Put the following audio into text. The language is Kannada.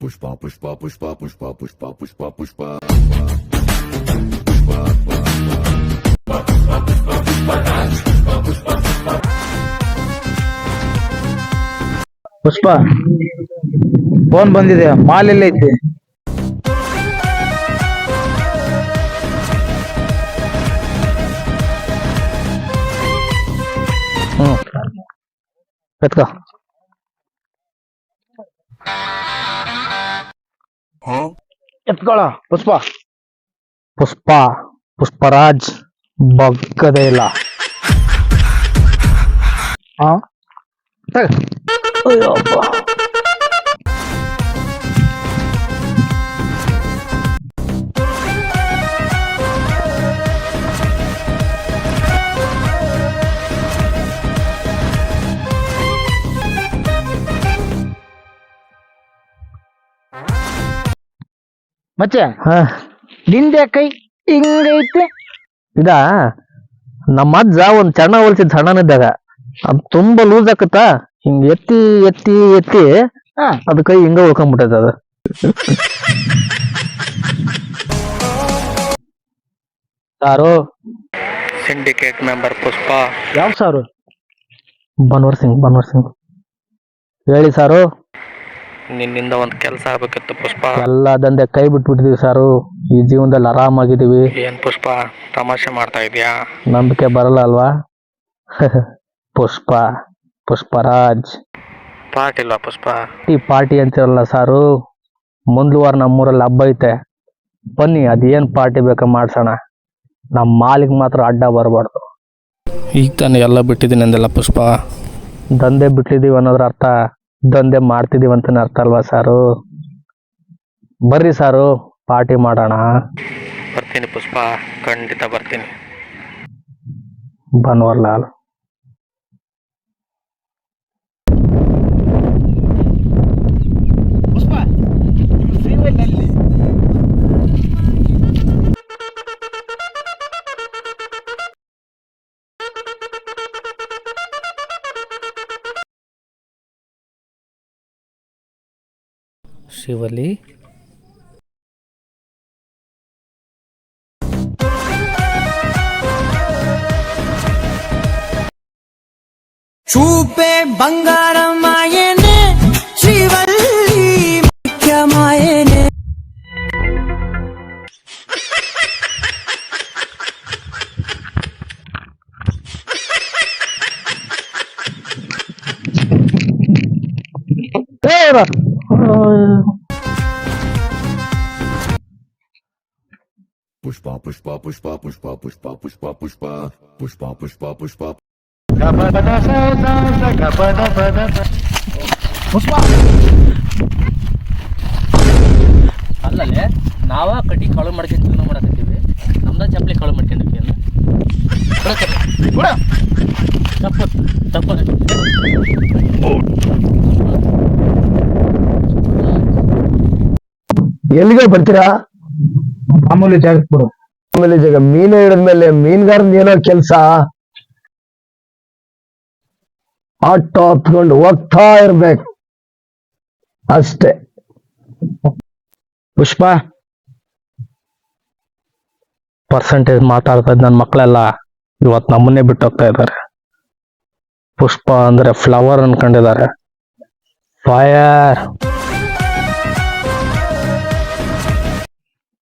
Pushpa, pushpa, pushpa, pushpa, pushpa, pushpa, pushpa. Pushpa phone ಬಂದಿದೆ ಮಾಲ್ ಎಲ್ಲ ಐತಿ ಹ್ಮ್ ಎತ್ಕೋ ಎತ್ಕೊಳ ಪುಷ್ಪ ಪುಷ್ಪ ಪುಷ್ಪರಾಜ್ ಬಗ್ಗದೇ ಇಲ್ಲ ಹಾ ತಗ ಹಾ. ಮಚ್ಚ ನಿಂದೆ ಕೈ ಹಿಂಗೈತೆ. ಇದ ನಮ್ಮ ಅಜ್ಜ ಒಂದ್ ಚಣ್ಣ ಹೊಲ್ಸಿದ್ ಸಣ್ಣನಿದ್ದಾಗ. ಅದ್ ತುಂಬಾ ಲೂಸ್ ಆಕತ್ತ? ಹಿಂಗ್ ಎತ್ತಿ ಎತ್ತಿ ಎತ್ತಿ ಅದ್ ಕೈ ಹಿಂಗ ಉಳ್ಕೊಂಡ್ಬಿಟ್ಟೈತೆ ಅದು. ಸಾರು. Syndicate member Pushpa. ಯಾವ ಸಾರು? ಬನ್ವರ್ ಸಿಂಗ್ ಬನ್ವರ್ ಸಿಂಗ್. ಹೇಳಿ ಸಾರು. ನಿನ್ನಿಂದ ಒಂದ್ ಕೆಲಸ ಆಗ್ಬೇಕಿತ್ತು ಪುಷ್ಪ. ಎಲ್ಲ ದಂಧೆ ಕೈ ಬಿಟ್ಬಿಟ್ಟಿದೀವಿ ಸಾರು. ಈ ಜೀವನದಲ್ಲಿ ಆರಾಮಾಗಿದೀವಿ ಏನ್ ಪುಷ್ಪ ತಮಾಷೆ ಮಾಡ್ತಾ ಇದೀಯಾ? ನಂಬಿಕೆ ಬರಲ್ಲ ಅಲ್ವಾ? ಪುಷ್ಪ ಪುಷ್ಪರಾಜ್. ರಾಜ್ ಇಲ್ವಾ ಪುಷ್ಪ? ಈ ಪಾರ್ಟಿ ಅಂತಿರಲ್ಲ ಸಾರು. ಮುಂದ್ಲ ವಾರ ನಮ್ಮೂರಲ್ಲಿ ಹಬ್ಬ ಐತೆ. ಬನ್ನಿ ಅದೇನ್ ಪಾರ್ಟಿ ಬೇಕಾ ಮಾಡ್ಸೋಣ. ನಮ್ಮ ಮಾಲಿಗೆ ಮಾತ್ರ ಅಡ್ಡ ಬರಬಾರ್ದು. ಈಗ ತಾನೆ ಎಲ್ಲ ಬಿಟ್ಟಿದ್ದೀನಿ ಅಂದೆಲ್ಲ ಪುಷ್ಪ. ದಂಧೆ ಬಿಟ್ಟಿದೀವಿ ಅನ್ನೋದ್ರ ಅರ್ಥ. ದಂಧೆ ಮಾಡ್ತಿದೀವಿ ಅಂತ ಅರ್ಥ ಅಲ್ವಾ ಸಾರು? ಬರ್ರಿ ಸಾರು ಪಾರ್ಟಿ ಮಾಡೋಣ. ಬರ್ತೀನಿ ಪುಷ್ಪ ಖಂಡಿತ ಬರ್ತೀನಿ. ಬನ್ವರ್ శివలి. చూపే బంగారం ఆయనే Shivalli ముఖ్యమాయనే Hey, Pushpa, pushpa, pushpa, pushpa, pushpa, pushpa, pushpa. Pushpa, pushpa, pushpa. ಅಲ್ಲಲ್ಲೇ ನಾವ ಕಟ್ಟಿ ಕಾಳು ಮಾಡ್ಕೊಂಡು ಜೀವನ ಮಾಡಕತ್ತೀವಿ ನಮ್ದ ಚಪ್ಪಲಿ ಕಾಳು ಮಾಡ್ಕೊಂಡಿರ್ತೀವಿ ತಪ್ಪ ತಪ್ಪ ಎಲ್ಲಿಗೆ ಬರ್ತೀರಾ ಮಾಮೂಲಿ ಜಾಗಕ್ಕೆ ಬಿಡು ಮಾಮೂಲಿ ಜಾಗ, ಮೀನು ಹಿಡಿದ್ಮೇಲೆ ಮೀನ್ಗಾರನ್ ಏನೋ ಕೆಲ್ಸ. ಆಟೋ ಹತ್ಕೊಂಡು ಹೋಗ್ತಾ ಇರ್ಬೇಕು. ಅಷ್ಟೇ. ಪುಷ್ಪ. ಪರ್ಸೆಂಟೇಜ್ ಮಾತಾಡ್ತಾ ಇದ್ದ ನನ್ನ ಮಕ್ಕಳೆಲ್ಲ ಇವತ್ತು ನಮ್ಮನ್ನೇ ಬಿಟ್ಟು ಹೋಗ್ತಾ ಇದ್ದಾರೆ. ಪುಷ್ಪ ಅಂದ್ರೆ ಫ್ಲವರ್ ಅನ್ಕೊಂಡಿದ್ದಾರೆ. ಫೈರ್